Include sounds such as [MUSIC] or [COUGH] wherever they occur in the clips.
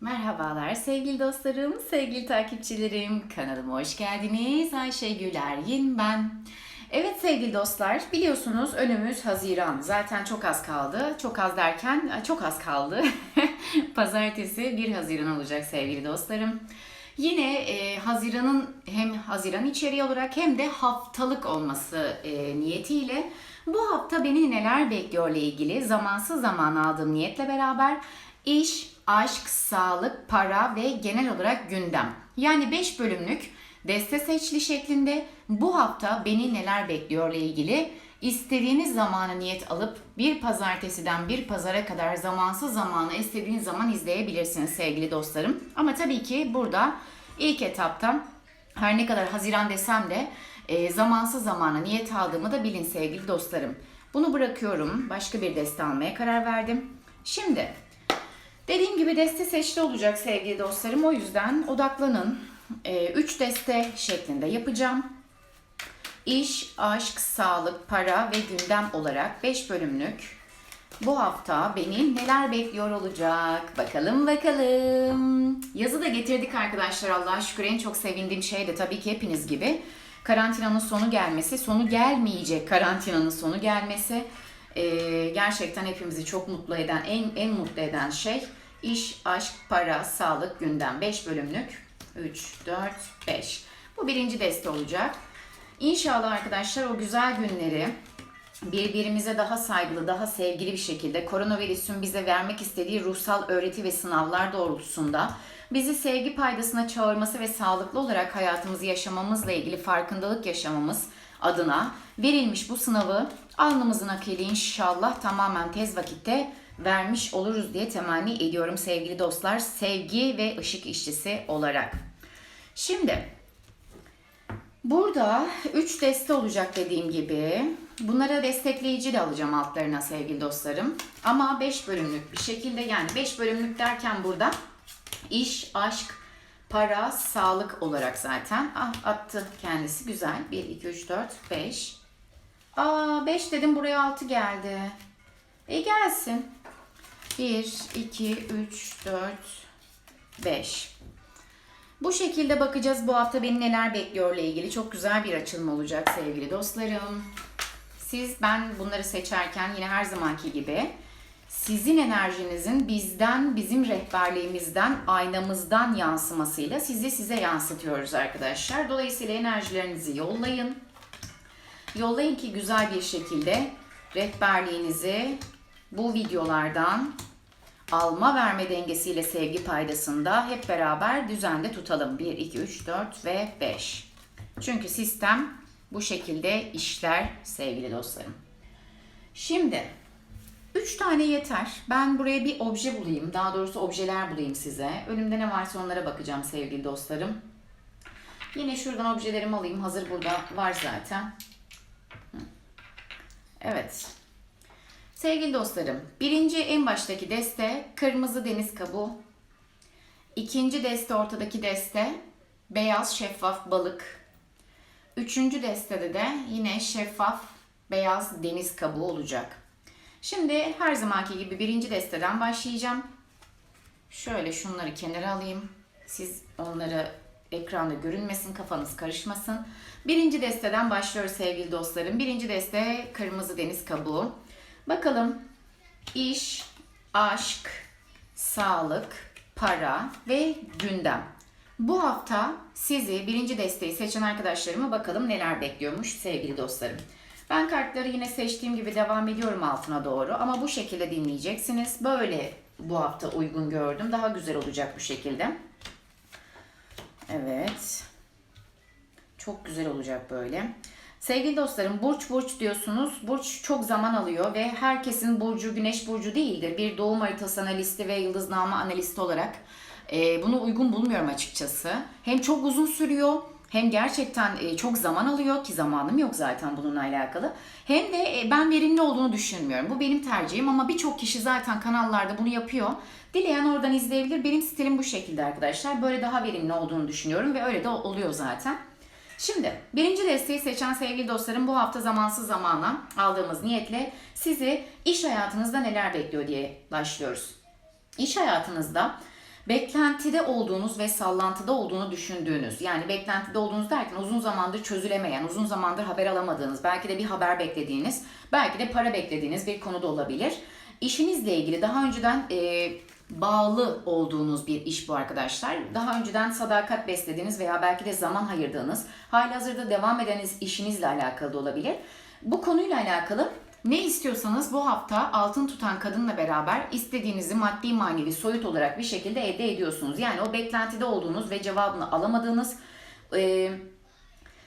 Merhabalar sevgili dostlarım, sevgili takipçilerim. Kanalıma hoş geldiniz. Ayşe Güleryin ben. Evet sevgili dostlar, biliyorsunuz önümüz Haziran. Zaten çok az kaldı. Çok az derken çok az kaldı. [LAUGHS] Pazartesi 1 Haziran olacak sevgili dostlarım. Yine e, Haziran'ın hem Haziran içeriği olarak hem de haftalık olması e, niyetiyle bu hafta beni neler bekliyorla ilgili zamansız zaman aldığım niyetle beraber iş, aşk, sağlık, para ve genel olarak gündem. Yani 5 bölümlük deste seçili şeklinde bu hafta beni neler bekliyorla ilgili istediğiniz zamanı niyet alıp bir pazartesiden bir pazara kadar zamansız zamanı istediğiniz zaman izleyebilirsiniz sevgili dostlarım. Ama tabii ki burada ilk etapta her ne kadar Haziran desem de e, zamansız zamana niyet aldığımı da bilin sevgili dostlarım. Bunu bırakıyorum. Başka bir deste almaya karar verdim. Şimdi dediğim gibi deste seçili olacak sevgili dostlarım. O yüzden odaklanın. 3 deste şeklinde yapacağım. İş, aşk, sağlık, para ve gündem olarak 5 bölümlük bu hafta beni neler bekliyor olacak? Bakalım bakalım. Yazı da getirdik arkadaşlar Allah'a şükür. En çok sevindiğim şey de tabii ki hepiniz gibi karantinanın sonu gelmesi, sonu gelmeyecek karantinanın sonu gelmesi. Ee, gerçekten hepimizi çok mutlu eden, en en mutlu eden şey iş, aşk, para, sağlık, gündem. 5 bölümlük. 3, 4, 5. Bu birinci deste olacak. İnşallah arkadaşlar o güzel günleri birbirimize daha saygılı, daha sevgili bir şekilde koronavirüsün bize vermek istediği ruhsal öğreti ve sınavlar doğrultusunda bizi sevgi paydasına çağırması ve sağlıklı olarak hayatımızı yaşamamızla ilgili farkındalık yaşamamız adına verilmiş bu sınavı alnımızın akıyla inşallah tamamen tez vakitte vermiş oluruz diye temenni ediyorum sevgili dostlar. Sevgi ve ışık işçisi olarak. Şimdi Burada 3 deste olacak dediğim gibi. Bunlara destekleyici de alacağım altlarına sevgili dostlarım. Ama 5 bölümlük bir şekilde yani 5 bölümlük derken burada iş, aşk, para, sağlık olarak zaten. Ah attı kendisi güzel. 1, 2, 3, 4, 5. Aa 5 dedim buraya 6 geldi. E gelsin. 1, 2, 3, 4, 5. Bu şekilde bakacağız bu hafta beni neler bekliyorla ilgili. Çok güzel bir açılım olacak sevgili dostlarım. Siz ben bunları seçerken yine her zamanki gibi sizin enerjinizin bizden, bizim rehberliğimizden, aynamızdan yansımasıyla sizi size yansıtıyoruz arkadaşlar. Dolayısıyla enerjilerinizi yollayın. Yollayın ki güzel bir şekilde rehberliğinizi bu videolardan alma verme dengesiyle sevgi paydasında hep beraber düzende tutalım. 1, 2, 3, 4 ve 5. Çünkü sistem bu şekilde işler sevgili dostlarım. Şimdi 3 tane yeter. Ben buraya bir obje bulayım. Daha doğrusu objeler bulayım size. Önümde ne varsa onlara bakacağım sevgili dostlarım. Yine şuradan objelerimi alayım. Hazır burada var zaten. Evet. Sevgili dostlarım, birinci en baştaki deste kırmızı deniz kabuğu. İkinci deste ortadaki deste beyaz şeffaf balık. Üçüncü destede de yine şeffaf beyaz deniz kabuğu olacak. Şimdi her zamanki gibi birinci desteden başlayacağım. Şöyle şunları kenara alayım. Siz onları ekranda görünmesin, kafanız karışmasın. Birinci desteden başlıyoruz sevgili dostlarım. Birinci deste kırmızı deniz kabuğu. Bakalım iş, aşk, sağlık, para ve gündem. Bu hafta sizi birinci desteği seçen arkadaşlarıma bakalım neler bekliyormuş sevgili dostlarım. Ben kartları yine seçtiğim gibi devam ediyorum altına doğru ama bu şekilde dinleyeceksiniz. Böyle bu hafta uygun gördüm. Daha güzel olacak bu şekilde. Evet. Çok güzel olacak böyle. Sevgili dostlarım burç burç diyorsunuz. Burç çok zaman alıyor ve herkesin burcu güneş burcu değildir. Bir doğum haritası analisti ve yıldızname analisti olarak e, bunu uygun bulmuyorum açıkçası. Hem çok uzun sürüyor hem gerçekten e, çok zaman alıyor ki zamanım yok zaten bununla alakalı. Hem de e, ben verimli olduğunu düşünmüyorum. Bu benim tercihim ama birçok kişi zaten kanallarda bunu yapıyor. Dileyen oradan izleyebilir. Benim stilim bu şekilde arkadaşlar. Böyle daha verimli olduğunu düşünüyorum ve öyle de oluyor zaten. Şimdi birinci desteği seçen sevgili dostlarım bu hafta zamansız zamana aldığımız niyetle sizi iş hayatınızda neler bekliyor diye başlıyoruz. İş hayatınızda beklentide olduğunuz ve sallantıda olduğunu düşündüğünüz, yani beklentide olduğunuz derken uzun zamandır çözülemeyen, uzun zamandır haber alamadığınız, belki de bir haber beklediğiniz, belki de para beklediğiniz bir konuda olabilir. İşinizle ilgili daha önceden e, bağlı olduğunuz bir iş bu arkadaşlar. Daha önceden sadakat beslediğiniz veya belki de zaman ayırdığınız, halihazırda devam eden işinizle alakalı da olabilir. Bu konuyla alakalı ne istiyorsanız bu hafta altın tutan kadınla beraber istediğinizi maddi manevi soyut olarak bir şekilde elde ediyorsunuz. Yani o beklentide olduğunuz ve cevabını alamadığınız e,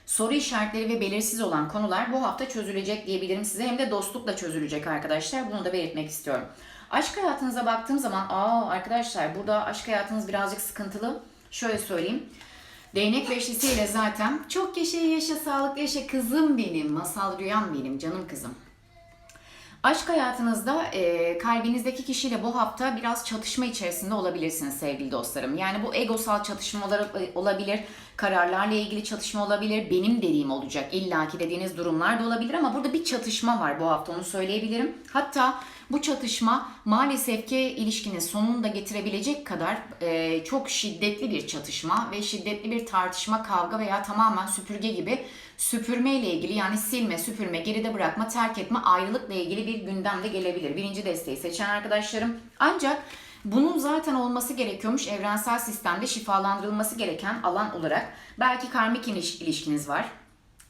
soru işaretleri ve belirsiz olan konular bu hafta çözülecek diyebilirim size. Hem de dostlukla çözülecek arkadaşlar. Bunu da belirtmek istiyorum. Aşk hayatınıza baktığım zaman aa arkadaşlar burada aşk hayatınız birazcık sıkıntılı. Şöyle söyleyeyim. Değnek beşlisiyle zaten çok yaşa yaşa sağlıklı yaşa kızım benim, masal rüyam benim, canım kızım. Aşk hayatınızda e, kalbinizdeki kişiyle bu hafta biraz çatışma içerisinde olabilirsiniz sevgili dostlarım. Yani bu egosal çatışmalar e, olabilir, kararlarla ilgili çatışma olabilir, benim dediğim olacak illaki dediğiniz durumlar da olabilir ama burada bir çatışma var bu hafta onu söyleyebilirim. Hatta bu çatışma maalesef ki ilişkinin sonunu da getirebilecek kadar e, çok şiddetli bir çatışma ve şiddetli bir tartışma, kavga veya tamamen süpürge gibi süpürme ile ilgili yani silme, süpürme, geride bırakma, terk etme, ayrılıkla ilgili bir gündem de gelebilir. Birinci desteği seçen arkadaşlarım. Ancak bunun zaten olması gerekiyormuş evrensel sistemde şifalandırılması gereken alan olarak. Belki karmik iliş- ilişkiniz var.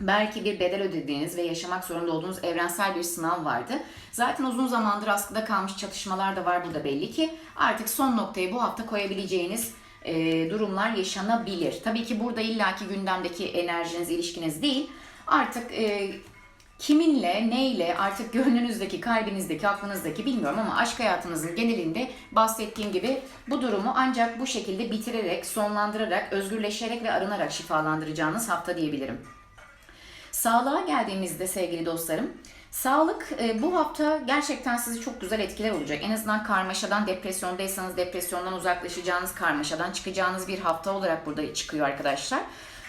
Belki bir bedel ödediğiniz ve yaşamak zorunda olduğunuz evrensel bir sınav vardı. Zaten uzun zamandır askıda kalmış çatışmalar da var burada belli ki. Artık son noktayı bu hafta koyabileceğiniz e, durumlar yaşanabilir. Tabii ki burada illaki gündemdeki enerjiniz, ilişkiniz değil. Artık e, kiminle, neyle, artık gönlünüzdeki, kalbinizdeki, aklınızdaki bilmiyorum ama aşk hayatınızın genelinde bahsettiğim gibi bu durumu ancak bu şekilde bitirerek, sonlandırarak, özgürleşerek ve arınarak şifalandıracağınız hafta diyebilirim. Sağlığa geldiğimizde sevgili dostlarım, sağlık e, bu hafta gerçekten sizi çok güzel etkiler olacak. En azından karmaşadan, depresyondaysanız depresyondan uzaklaşacağınız, karmaşadan çıkacağınız bir hafta olarak burada çıkıyor arkadaşlar.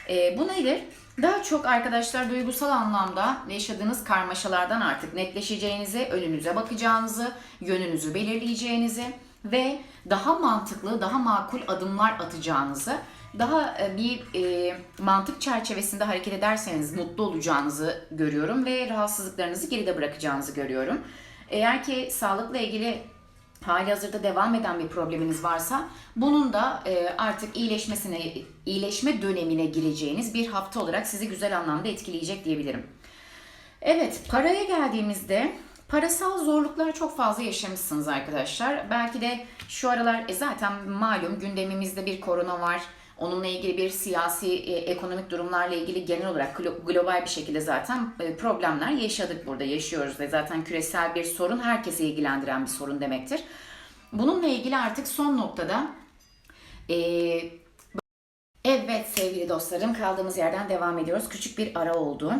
E, bu nedir? Daha çok arkadaşlar duygusal anlamda yaşadığınız karmaşalardan artık netleşeceğinizi, önünüze bakacağınızı, yönünüzü belirleyeceğinizi ve daha mantıklı, daha makul adımlar atacağınızı daha e, bir e, mantık çerçevesinde hareket ederseniz mutlu olacağınızı görüyorum ve rahatsızlıklarınızı geride bırakacağınızı görüyorum. Eğer ki sağlıkla ilgili hali hazırda devam eden bir probleminiz varsa bunun da e, artık iyileşmesine iyileşme dönemine gireceğiniz bir hafta olarak sizi güzel anlamda etkileyecek diyebilirim. Evet, paraya geldiğimizde parasal zorluklar çok fazla yaşamışsınız arkadaşlar. Belki de şu aralar e, zaten malum gündemimizde bir korona var. Onunla ilgili bir siyasi, e, ekonomik durumlarla ilgili genel olarak glo- global bir şekilde zaten e, problemler yaşadık burada, yaşıyoruz ve zaten küresel bir sorun herkese ilgilendiren bir sorun demektir. Bununla ilgili artık son noktada e, Evet sevgili dostlarım kaldığımız yerden devam ediyoruz. Küçük bir ara oldu.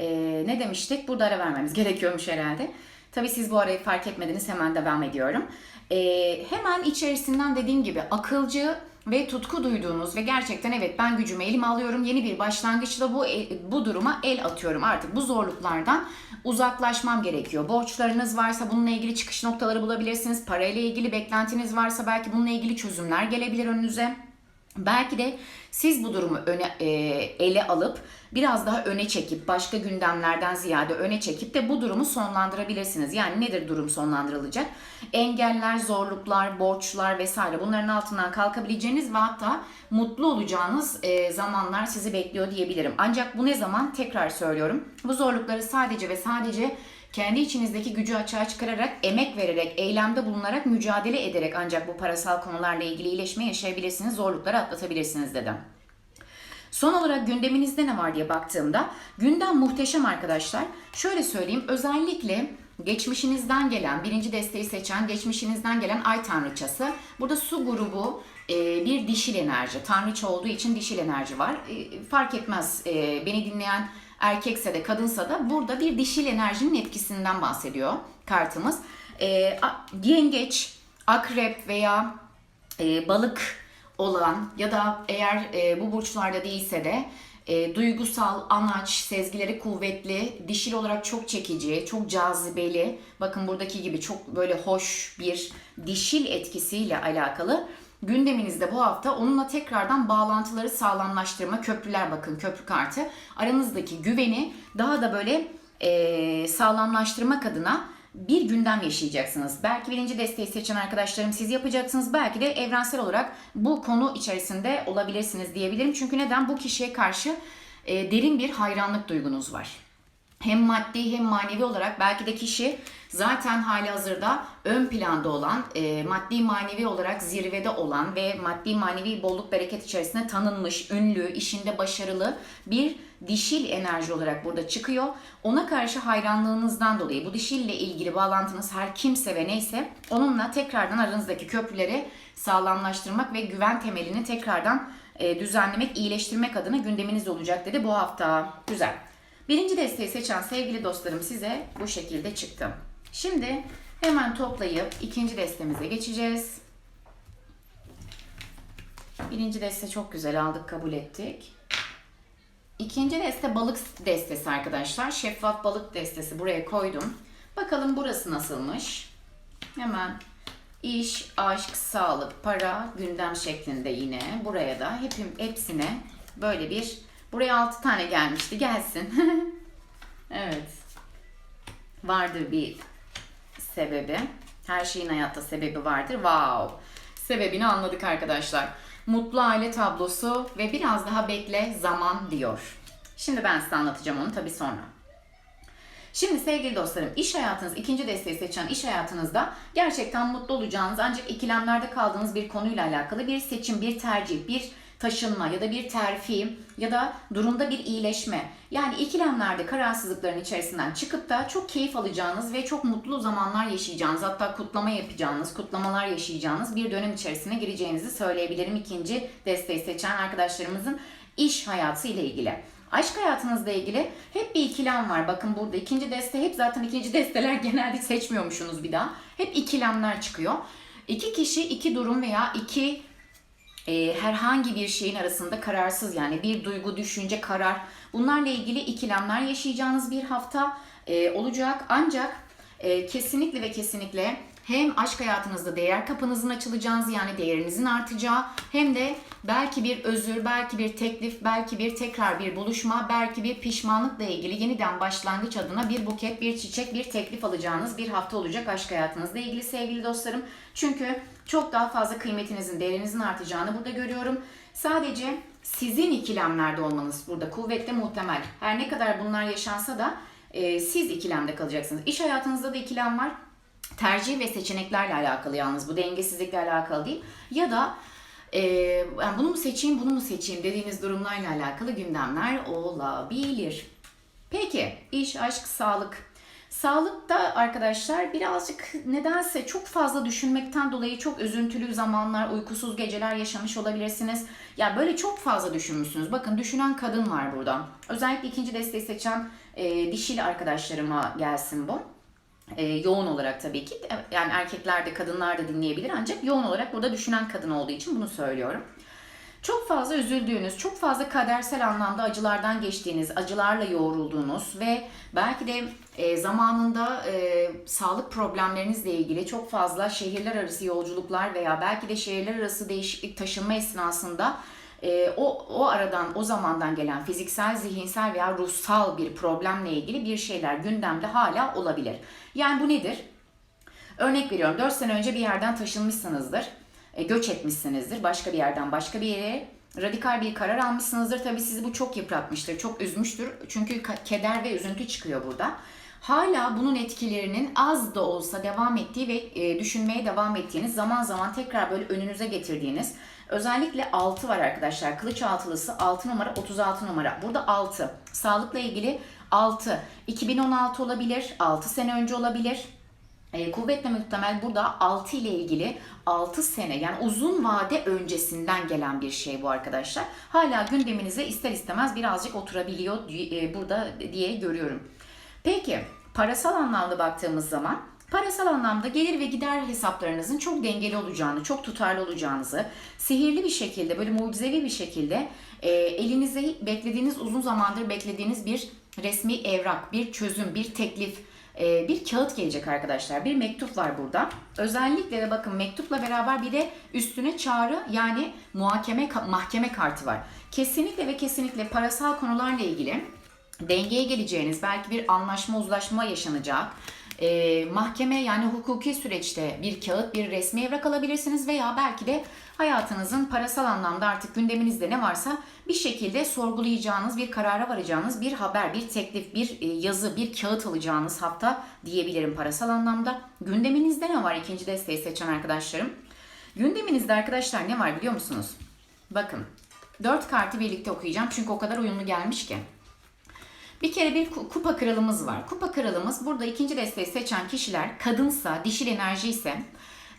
Ee, ne demiştik? Burada ara vermemiz [LAUGHS] gerekiyormuş herhalde. Tabii siz bu arayı fark etmediniz hemen devam ediyorum. Ee, hemen içerisinden dediğim gibi akılcı ve tutku duyduğunuz ve gerçekten evet ben gücümü elime alıyorum. Yeni bir başlangıçla bu bu duruma el atıyorum. Artık bu zorluklardan uzaklaşmam gerekiyor. Borçlarınız varsa bununla ilgili çıkış noktaları bulabilirsiniz. Parayla ilgili beklentiniz varsa belki bununla ilgili çözümler gelebilir önünüze. Belki de siz bu durumu öne, e, ele alıp biraz daha öne çekip başka gündemlerden ziyade öne çekip de bu durumu sonlandırabilirsiniz. Yani nedir durum sonlandırılacak? Engeller, zorluklar, borçlar vesaire bunların altından kalkabileceğiniz ve hatta mutlu olacağınız e, zamanlar sizi bekliyor diyebilirim. Ancak bu ne zaman? Tekrar söylüyorum. Bu zorlukları sadece ve sadece kendi içinizdeki gücü açığa çıkararak, emek vererek, eylemde bulunarak, mücadele ederek ancak bu parasal konularla ilgili iyileşme yaşayabilirsiniz, zorlukları atlatabilirsiniz dedim. Son olarak gündeminizde ne var diye baktığımda gündem muhteşem arkadaşlar. Şöyle söyleyeyim özellikle geçmişinizden gelen birinci desteği seçen geçmişinizden gelen ay tanrıçası. Burada su grubu e, bir dişil enerji. Tanrıça olduğu için dişil enerji var. E, fark etmez e, beni dinleyen erkekse de kadınsa da burada bir dişil enerjinin etkisinden bahsediyor kartımız. E, yengeç, akrep veya e, balık olan ya da eğer e, bu burçlarda değilse de e, duygusal, anaç, sezgileri kuvvetli, dişil olarak çok çekici, çok cazibeli. Bakın buradaki gibi çok böyle hoş bir dişil etkisiyle alakalı gündeminizde bu hafta onunla tekrardan bağlantıları sağlamlaştırma, köprüler bakın köprü kartı. Aranızdaki güveni daha da böyle e, sağlamlaştırmak adına bir gündem yaşayacaksınız. Belki birinci desteği seçen arkadaşlarım siz yapacaksınız. Belki de evrensel olarak bu konu içerisinde olabilirsiniz diyebilirim. Çünkü neden? Bu kişiye karşı e, derin bir hayranlık duygunuz var hem maddi hem manevi olarak belki de kişi zaten hali hazırda ön planda olan, e, maddi manevi olarak zirvede olan ve maddi manevi bolluk bereket içerisinde tanınmış, ünlü, işinde başarılı bir dişil enerji olarak burada çıkıyor. Ona karşı hayranlığınızdan dolayı bu dişille ilgili bağlantınız her kimse ve neyse onunla tekrardan aranızdaki köprüleri sağlamlaştırmak ve güven temelini tekrardan e, düzenlemek, iyileştirmek adına gündeminiz olacak dedi bu hafta. Güzel. Birinci desteği seçen sevgili dostlarım size bu şekilde çıktı. Şimdi hemen toplayıp ikinci destemize geçeceğiz. Birinci deste çok güzel aldık, kabul ettik. İkinci deste balık destesi arkadaşlar. Şeffaf balık destesi buraya koydum. Bakalım burası nasılmış? Hemen iş, aşk, sağlık, para, gündem şeklinde yine buraya da hepim, hepsine böyle bir buraya 6 tane gelmişti. Gelsin. [LAUGHS] evet. Vardır bir sebebi. Her şeyin hayatta sebebi vardır. Wow. Sebebini anladık arkadaşlar. Mutlu aile tablosu ve biraz daha bekle zaman diyor. Şimdi ben size anlatacağım onu tabii sonra. Şimdi sevgili dostlarım iş hayatınız ikinci desteği seçen iş hayatınızda gerçekten mutlu olacağınız ancak ikilemlerde kaldığınız bir konuyla alakalı bir seçim, bir tercih, bir taşınma ya da bir terfi ya da durumda bir iyileşme. Yani ikilemlerde kararsızlıkların içerisinden çıkıp da çok keyif alacağınız ve çok mutlu zamanlar yaşayacağınız hatta kutlama yapacağınız, kutlamalar yaşayacağınız bir dönem içerisine gireceğinizi söyleyebilirim ikinci desteği seçen arkadaşlarımızın iş hayatı ile ilgili. Aşk hayatınızla ilgili hep bir ikilem var. Bakın burada ikinci deste hep zaten ikinci desteler [LAUGHS] genelde seçmiyormuşsunuz bir daha. Hep ikilemler çıkıyor. İki kişi iki durum veya iki e, herhangi bir şeyin arasında kararsız yani bir duygu, düşünce, karar bunlarla ilgili ikilemler yaşayacağınız bir hafta e, olacak. Ancak e, kesinlikle ve kesinlikle hem aşk hayatınızda değer kapınızın açılacağınız yani değerinizin artacağı hem de belki bir özür, belki bir teklif, belki bir tekrar bir buluşma, belki bir pişmanlıkla ilgili yeniden başlangıç adına bir buket, bir çiçek, bir teklif alacağınız bir hafta olacak aşk hayatınızla ilgili sevgili dostlarım. Çünkü çok daha fazla kıymetinizin, değerinizin artacağını burada görüyorum. Sadece sizin ikilemlerde olmanız burada kuvvetle muhtemel. Her ne kadar bunlar yaşansa da e, siz ikilemde kalacaksınız. İş hayatınızda da ikilem var tercih ve seçeneklerle alakalı yalnız bu dengesizlikle alakalı değil. Ya da e, yani bunu mu seçeyim bunu mu seçeyim dediğiniz durumlarla alakalı gündemler olabilir. Peki iş, aşk, sağlık. Sağlıkta arkadaşlar birazcık nedense çok fazla düşünmekten dolayı çok üzüntülü zamanlar, uykusuz geceler yaşamış olabilirsiniz. Ya böyle çok fazla düşünmüşsünüz. Bakın düşünen kadın var burada. Özellikle ikinci desteği seçen e, dişili arkadaşlarıma gelsin bu. E, yoğun olarak tabii ki. Yani erkekler de kadınlar da dinleyebilir ancak yoğun olarak burada düşünen kadın olduğu için bunu söylüyorum. Çok fazla üzüldüğünüz, çok fazla kadersel anlamda acılardan geçtiğiniz, acılarla yoğrulduğunuz ve belki de e, zamanında e, sağlık problemlerinizle ilgili çok fazla şehirler arası yolculuklar veya belki de şehirler arası değişiklik taşınma esnasında e, o, o aradan, o zamandan gelen fiziksel, zihinsel veya ruhsal bir problemle ilgili bir şeyler gündemde hala olabilir. Yani bu nedir? Örnek veriyorum 4 sene önce bir yerden taşınmışsınızdır, e, göç etmişsinizdir başka bir yerden başka bir yere radikal bir karar almışsınızdır. Tabii sizi bu çok yıpratmıştır, çok üzmüştür. Çünkü keder ve üzüntü çıkıyor burada. Hala bunun etkilerinin az da olsa devam ettiği ve e, düşünmeye devam ettiğiniz, zaman zaman tekrar böyle önünüze getirdiğiniz, özellikle 6 var arkadaşlar. Kılıç altılısı 6 numara, 36 numara. Burada 6. Sağlıkla ilgili 6. 2016 olabilir, 6 sene önce olabilir. E, kuvvetle muhtemel burada 6 ile ilgili 6 sene yani uzun vade öncesinden gelen bir şey bu arkadaşlar. Hala gündeminize ister istemez birazcık oturabiliyor e, burada diye görüyorum. Peki parasal anlamda baktığımız zaman parasal anlamda gelir ve gider hesaplarınızın çok dengeli olacağını, çok tutarlı olacağınızı, sihirli bir şekilde, böyle mucizevi bir şekilde e, elinize beklediğiniz, uzun zamandır beklediğiniz bir resmi evrak, bir çözüm, bir teklif, e, bir kağıt gelecek arkadaşlar. Bir mektup var burada. Özellikle de bakın mektupla beraber bir de üstüne çağrı yani muhakeme mahkeme kartı var. Kesinlikle ve kesinlikle parasal konularla ilgili dengeye geleceğiniz, belki bir anlaşma uzlaşma yaşanacak. E, mahkeme yani hukuki süreçte bir kağıt, bir resmi evrak alabilirsiniz veya belki de hayatınızın parasal anlamda artık gündeminizde ne varsa bir şekilde sorgulayacağınız, bir karara varacağınız bir haber, bir teklif, bir e, yazı, bir kağıt alacağınız hafta diyebilirim parasal anlamda. Gündeminizde ne var ikinci desteği seçen arkadaşlarım? Gündeminizde arkadaşlar ne var biliyor musunuz? Bakın dört kartı birlikte okuyacağım çünkü o kadar uyumlu gelmiş ki. Bir kere bir ku- kupa kralımız var. Kupa kralımız burada ikinci desteği seçen kişiler kadınsa, dişil enerji ise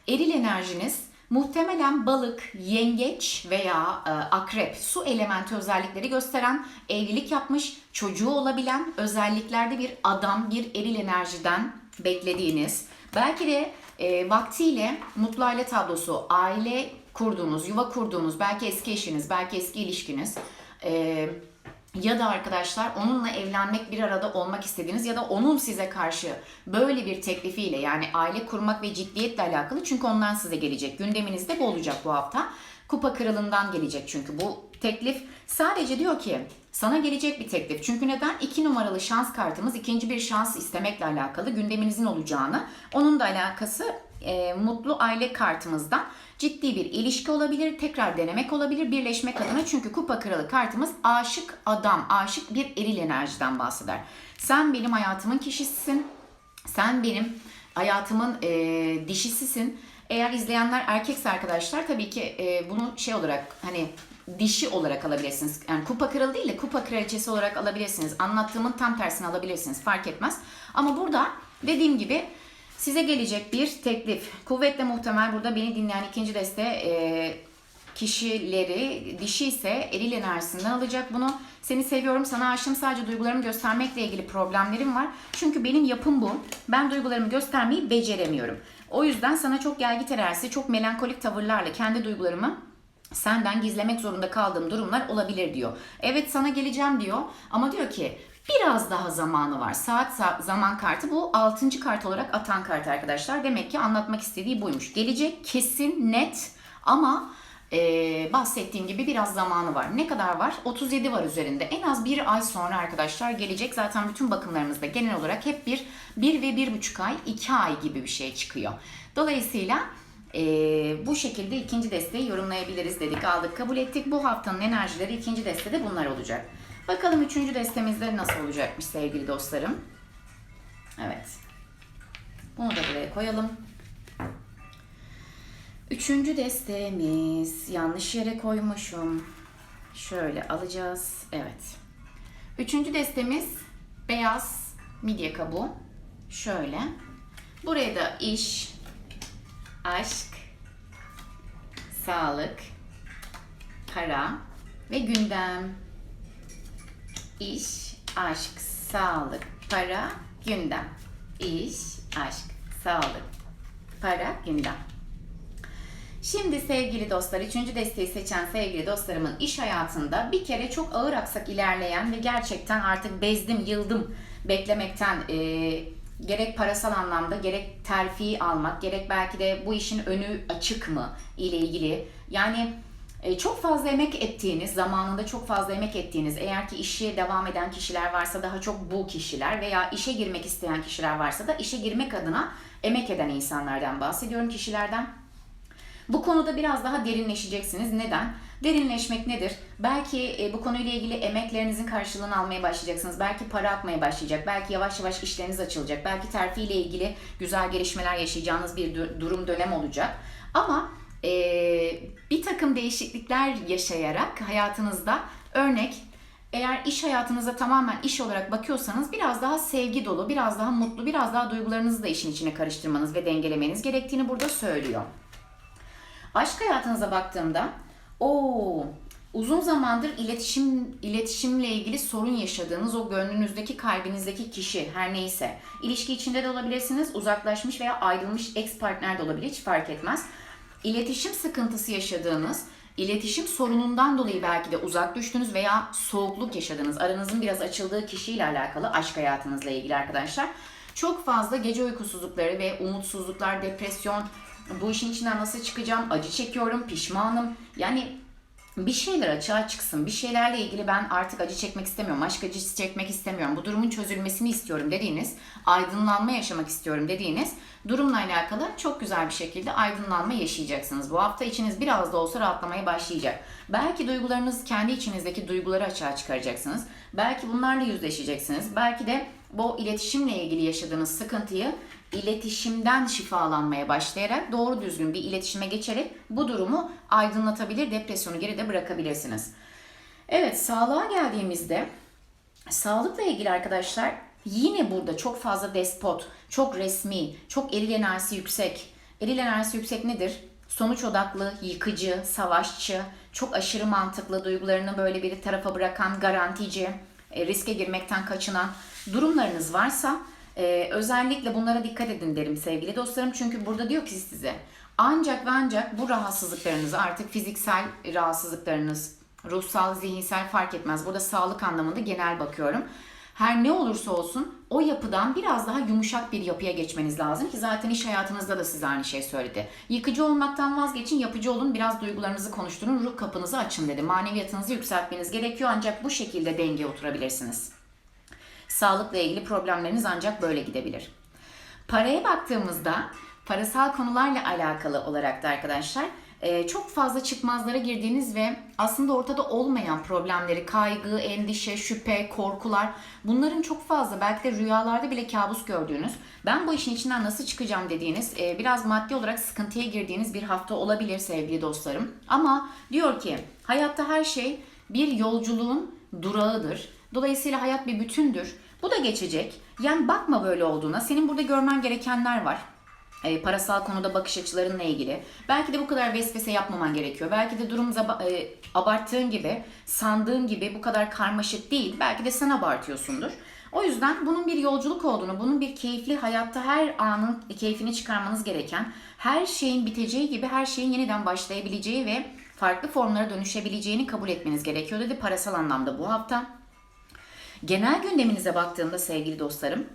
eril enerjiniz muhtemelen balık, yengeç veya e, akrep, su elementi özellikleri gösteren, evlilik yapmış, çocuğu olabilen, özelliklerde bir adam, bir eril enerjiden beklediğiniz, belki de e, vaktiyle mutlu aile tablosu, aile kurduğunuz, yuva kurduğunuz, belki eski eşiniz, belki eski ilişkiniz, e, ya da arkadaşlar onunla evlenmek bir arada olmak istediğiniz ya da onun size karşı böyle bir teklifiyle yani aile kurmak ve ciddiyetle alakalı çünkü ondan size gelecek. Gündeminizde bu olacak bu hafta. Kupa kralından gelecek çünkü bu teklif sadece diyor ki sana gelecek bir teklif. Çünkü neden? İki numaralı şans kartımız ikinci bir şans istemekle alakalı gündeminizin olacağını. Onun da alakası e, mutlu aile kartımızdan ciddi bir ilişki olabilir, tekrar denemek olabilir, birleşmek adına. Çünkü kupa kralı kartımız aşık adam, aşık bir eril enerjiden bahseder. Sen benim hayatımın kişisisin, sen benim hayatımın e, dişisisin. Eğer izleyenler erkekse arkadaşlar tabii ki e, bunu şey olarak hani dişi olarak alabilirsiniz. Yani kupa kralı değil de kupa kraliçesi olarak alabilirsiniz. Anlattığımın tam tersini alabilirsiniz. Fark etmez. Ama burada dediğim gibi size gelecek bir teklif. Kuvvetle muhtemel burada beni dinleyen ikinci deste e, kişileri dişi ise eril enerjisinden alacak bunu. Seni seviyorum, sana aşığım sadece duygularımı göstermekle ilgili problemlerim var. Çünkü benim yapım bu. Ben duygularımı göstermeyi beceremiyorum. O yüzden sana çok gelgi terersi, çok melankolik tavırlarla kendi duygularımı senden gizlemek zorunda kaldığım durumlar olabilir diyor. Evet sana geleceğim diyor ama diyor ki biraz daha zamanı var. Saat sa- zaman kartı bu 6. kart olarak atan kart arkadaşlar. Demek ki anlatmak istediği buymuş. Gelecek kesin net ama ee, bahsettiğim gibi biraz zamanı var. Ne kadar var? 37 var üzerinde. En az bir ay sonra arkadaşlar gelecek. Zaten bütün bakımlarımızda genel olarak hep bir, bir ve bir buçuk ay, iki ay gibi bir şey çıkıyor. Dolayısıyla ee, bu şekilde ikinci desteği yorumlayabiliriz dedik. Aldık, kabul ettik. Bu haftanın enerjileri ikinci destede bunlar olacak. Bakalım üçüncü destemizde nasıl olacakmış sevgili dostlarım. Evet. Bunu da buraya koyalım. Üçüncü desteğimiz. Yanlış yere koymuşum. Şöyle alacağız. Evet. Üçüncü destemiz beyaz midye kabuğu. Şöyle. Buraya da iş, aşk, sağlık, para ve gündem. İş, aşk, sağlık, para, gündem. İş, aşk, sağlık, para, gündem. Şimdi sevgili dostlar, üçüncü desteği seçen sevgili dostlarımın iş hayatında bir kere çok ağır aksak ilerleyen ve gerçekten artık bezdim, yıldım beklemekten e, gerek parasal anlamda gerek terfi almak, gerek belki de bu işin önü açık mı ile ilgili. Yani çok fazla emek ettiğiniz, zamanında çok fazla emek ettiğiniz, eğer ki işe devam eden kişiler varsa daha çok bu kişiler veya işe girmek isteyen kişiler varsa da işe girmek adına emek eden insanlardan bahsediyorum, kişilerden. Bu konuda biraz daha derinleşeceksiniz. Neden? Derinleşmek nedir? Belki e, bu konuyla ilgili emeklerinizin karşılığını almaya başlayacaksınız. Belki para akmaya başlayacak. Belki yavaş yavaş işleriniz açılacak. Belki terfi ile ilgili güzel gelişmeler yaşayacağınız bir du- durum dönem olacak. Ama e, bir takım değişiklikler yaşayarak hayatınızda örnek eğer iş hayatınıza tamamen iş olarak bakıyorsanız biraz daha sevgi dolu, biraz daha mutlu, biraz daha duygularınızı da işin içine karıştırmanız ve dengelemeniz gerektiğini burada söylüyor. Aşk hayatınıza baktığımda o uzun zamandır iletişim iletişimle ilgili sorun yaşadığınız o gönlünüzdeki kalbinizdeki kişi her neyse ilişki içinde de olabilirsiniz uzaklaşmış veya ayrılmış ex partner de olabilir hiç fark etmez. İletişim sıkıntısı yaşadığınız iletişim sorunundan dolayı belki de uzak düştünüz veya soğukluk yaşadınız. Aranızın biraz açıldığı kişiyle alakalı aşk hayatınızla ilgili arkadaşlar. Çok fazla gece uykusuzlukları ve umutsuzluklar, depresyon, bu işin içinden nasıl çıkacağım, acı çekiyorum, pişmanım. Yani bir şeyler açığa çıksın. Bir şeylerle ilgili ben artık acı çekmek istemiyorum. Aşk acısı çekmek istemiyorum. Bu durumun çözülmesini istiyorum dediğiniz, aydınlanma yaşamak istiyorum dediğiniz durumla alakalı çok güzel bir şekilde aydınlanma yaşayacaksınız. Bu hafta içiniz biraz da olsa rahatlamaya başlayacak. Belki duygularınız, kendi içinizdeki duyguları açığa çıkaracaksınız. Belki bunlarla yüzleşeceksiniz. Belki de bu iletişimle ilgili yaşadığınız sıkıntıyı iletişimden şifalanmaya başlayarak doğru düzgün bir iletişime geçerek bu durumu aydınlatabilir, depresyonu geride bırakabilirsiniz. Evet, sağlığa geldiğimizde sağlıkla ilgili arkadaşlar yine burada çok fazla despot, çok resmi, çok eril enerjisi yüksek. Eril enerjisi yüksek nedir? Sonuç odaklı, yıkıcı, savaşçı, çok aşırı mantıklı, duygularını böyle bir tarafa bırakan, garantici, e, riske girmekten kaçınan durumlarınız varsa e, özellikle bunlara dikkat edin derim sevgili dostlarım. Çünkü burada diyor ki size ancak ve ancak bu rahatsızlıklarınızı artık fiziksel rahatsızlıklarınız, ruhsal, zihinsel fark etmez. Burada sağlık anlamında genel bakıyorum. Her ne olursa olsun o yapıdan biraz daha yumuşak bir yapıya geçmeniz lazım ki zaten iş hayatınızda da size aynı şey söyledi. Yıkıcı olmaktan vazgeçin, yapıcı olun, biraz duygularınızı konuşturun, ruh kapınızı açın dedi. Maneviyatınızı yükseltmeniz gerekiyor ancak bu şekilde dengeye oturabilirsiniz. Sağlıkla ilgili problemleriniz ancak böyle gidebilir. Paraya baktığımızda parasal konularla alakalı olarak da arkadaşlar e, çok fazla çıkmazlara girdiğiniz ve aslında ortada olmayan problemleri, kaygı, endişe, şüphe, korkular bunların çok fazla belki de rüyalarda bile kabus gördüğünüz, ben bu işin içinden nasıl çıkacağım dediğiniz, e, biraz maddi olarak sıkıntıya girdiğiniz bir hafta olabilir sevgili dostlarım. Ama diyor ki hayatta her şey bir yolculuğun durağıdır. Dolayısıyla hayat bir bütündür. Bu da geçecek. Yani bakma böyle olduğuna. Senin burada görmen gerekenler var. E, parasal konuda bakış açılarınla ilgili. Belki de bu kadar vesvese yapmaman gerekiyor. Belki de durum e, abarttığın gibi, sandığın gibi bu kadar karmaşık değil. Belki de sen abartıyorsundur. O yüzden bunun bir yolculuk olduğunu, bunun bir keyifli hayatta her anın keyfini çıkarmanız gereken, her şeyin biteceği gibi her şeyin yeniden başlayabileceği ve farklı formlara dönüşebileceğini kabul etmeniz gerekiyor dedi parasal anlamda bu hafta. Genel gündeminize baktığımda sevgili dostlarım,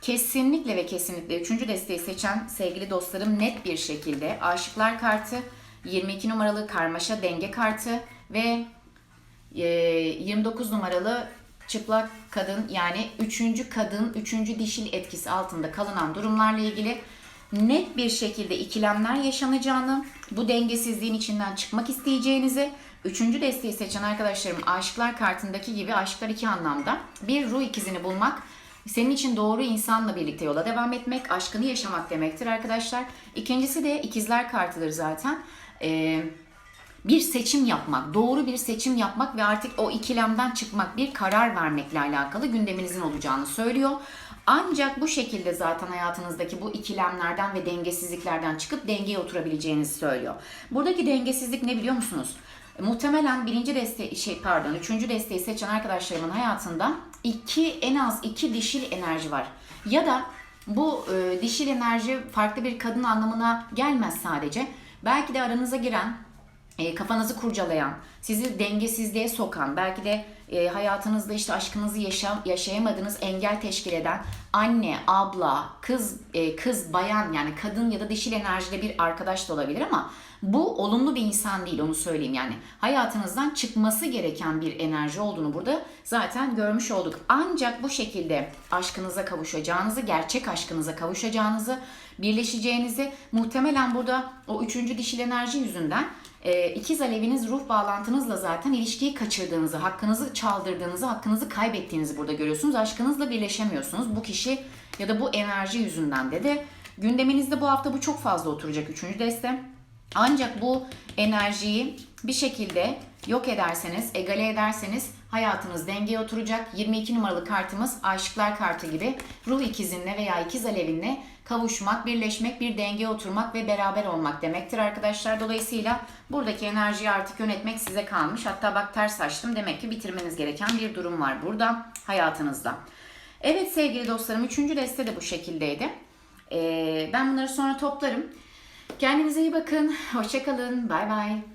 kesinlikle ve kesinlikle 3. desteği seçen sevgili dostlarım net bir şekilde Aşıklar kartı, 22 numaralı karmaşa denge kartı ve e, 29 numaralı çıplak kadın yani 3. kadın, 3. dişil etkisi altında kalınan durumlarla ilgili net bir şekilde ikilemler yaşanacağını, bu dengesizliğin içinden çıkmak isteyeceğinizi, üçüncü desteği seçen arkadaşlarım aşıklar kartındaki gibi aşıklar iki anlamda. Bir ruh ikizini bulmak, senin için doğru insanla birlikte yola devam etmek, aşkını yaşamak demektir arkadaşlar. İkincisi de ikizler kartıdır zaten. Ee, bir seçim yapmak, doğru bir seçim yapmak ve artık o ikilemden çıkmak, bir karar vermekle alakalı gündeminizin olacağını söylüyor. Ancak bu şekilde zaten hayatınızdaki bu ikilemlerden ve dengesizliklerden çıkıp dengeye oturabileceğinizi söylüyor. Buradaki dengesizlik ne biliyor musunuz? Muhtemelen birinci desteği, şey pardon, üçüncü desteği seçen arkadaşlarımın hayatında iki, en az iki dişil enerji var. Ya da bu e, dişil enerji farklı bir kadın anlamına gelmez sadece. Belki de aranıza giren e, kafanızı kurcalayan, sizi dengesizliğe sokan, belki de e, hayatınızda işte aşkınızı yaşam, yaşayamadığınız engel teşkil eden anne, abla, kız, e, kız, bayan yani kadın ya da dişil enerjide bir arkadaş da olabilir ama bu olumlu bir insan değil onu söyleyeyim yani. Hayatınızdan çıkması gereken bir enerji olduğunu burada zaten görmüş olduk. Ancak bu şekilde aşkınıza kavuşacağınızı, gerçek aşkınıza kavuşacağınızı, birleşeceğinizi muhtemelen burada o üçüncü dişil enerji yüzünden e, ikiz aleviniz ruh bağlantınızla zaten ilişkiyi kaçırdığınızı, hakkınızı çaldırdığınızı, hakkınızı kaybettiğinizi burada görüyorsunuz. Aşkınızla birleşemiyorsunuz. Bu kişi ya da bu enerji yüzünden de de gündeminizde bu hafta bu çok fazla oturacak üçüncü deste. Ancak bu enerjiyi bir şekilde yok ederseniz, egale ederseniz hayatınız dengeye oturacak. 22 numaralı kartımız aşıklar kartı gibi ruh ikizinle veya ikiz alevinle kavuşmak, birleşmek, bir dengeye oturmak ve beraber olmak demektir arkadaşlar. Dolayısıyla buradaki enerjiyi artık yönetmek size kalmış. Hatta bak ters açtım. Demek ki bitirmeniz gereken bir durum var burada hayatınızda. Evet sevgili dostlarım, üçüncü deste de bu şekildeydi. Ee, ben bunları sonra toplarım. Kendinize iyi bakın. Hoşçakalın. Bay bay.